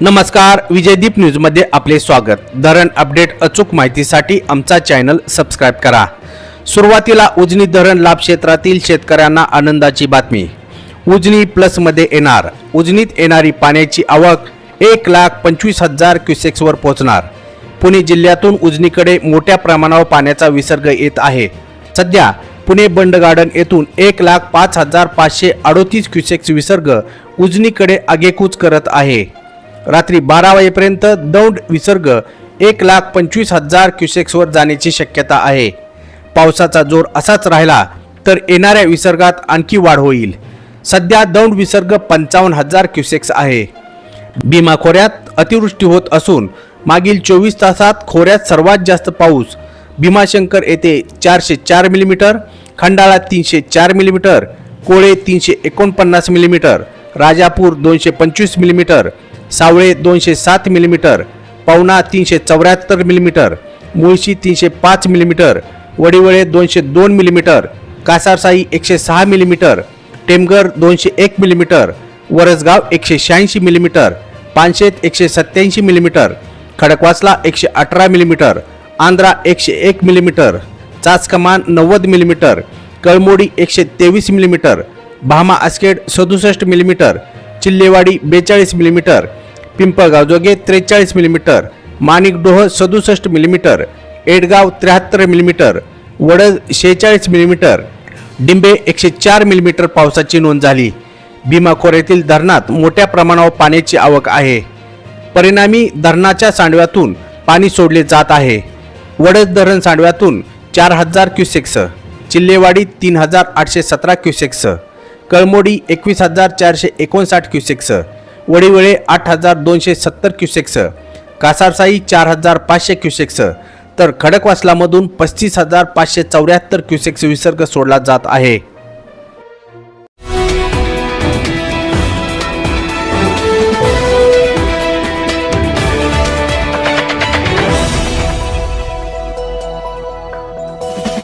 नमस्कार विजयदीप न्यूजमध्ये आपले स्वागत. धरण अपडेट अचूक माहितीसाठी आमचा चॅनल सबस्क्राईब करा. सुरुवातीला उजनी धरण लाभ क्षेत्रातील शेतकऱ्यांना आनंदाची बातमी. उजनी प्लसमध्ये येणार. उजनीत येणारी पाण्याची आवक एक लाख पंचवीस हजार क्युसेक्सवर पोहोचणार. पुणे जिल्ह्यातून उजनीकडे मोठ्या प्रमाणावर पाण्याचा विसर्ग येत आहे. सध्या पुणे बंड गार्डन येथून एक लाख पाच हजार पाचशे अडोतीस क्युसेक्स विसर्ग उजनीकडे आगेकूच करत आहे. रात्री बारा वाजेपर्यंत दौंड विसर्ग एक लाख पंचवीस हजार क्युसेक्सवर जाण्याची शक्यता आहे. पावसाचा जोर असाच राहिला तर येणाऱ्या विसर्गात आणखी वाढ होईल. सध्या दौंड विसर्ग पंचावन्न हजार क्युसेक्स आहे. भीमा खोऱ्यात अतिवृष्टी होत असून मागील चोवीस तासात खोऱ्यात सर्वात जास्त पाऊस भीमाशंकर येथे चारशे चार मिलीमीटर खंडाळा तीनशे चार मिलीमीटर कोळे तीनशे एकोणपन्नास मिलीमीटर राजापूर दोनशे पंचवीस मिलीमीटर सावळे दोनशे सात मिलीमीटर पवना तीनशे चौऱ्याहत्तर मिलीमीटर मुळशी तीनशे पाच मिलीमीटर वडिवळे दोनशे दोन मिलीमीटर कासारसाई एकशे सहा मिलीमीटर टेमगर दोनशे एक मिलीमीटर वरसगाव एकशे शहाऐंशी मिलीमीटर पानशेत एकशे सत्याऐंशी मिलीमीटर खडकवासला एकशे अठरा मिलीमीटर आंध्रा एकशे एक मिलीमीटर चाचकमान नव्वद मिलीमीटर कळमोडी एकशे तेवीस मिलीमीटर भामा आस्केड सदुसष्ट मिलीमीटर चिल्लेवाडी बेचाळीस मिलीमीटर पिंपळगाव जोगे त्रेचाळीस मिलीमीटर माणिकडोह सदुसष्ट मिलीमीटर एडगाव त्र्याहत्तर मिलीमीटर वडद शेहेचाळीस मिलीमीटर डिंबे एकशे चार मिलीमीटर पावसाची नोंद झाली. भीमाखोऱ्यातील धरणात मोठ्या प्रमाणावर पाण्याची आवक आहे. परिणामी धरणाच्या सांडव्यातून पाणी सोडले जात आहे. वडद धरण सांडव्यातून चार हजार क्युसेक्स चिल्लेवाडी तीन हजार आठशे सतरा क्युसेक्स कळमोडी एकवीस हजार चारशे एकोणसाठ क्युसेक्स वडीवळे आठ हजार दोनशे सत्तर क्युसेक्स कासारसाई चार हजार पाचशे क्युसेक्स तर खडकवासलामधून पस्तीस हजार पाचशे चौऱ्याहत्तर क्युसेक्स विसर्ग सोडला जात आहे.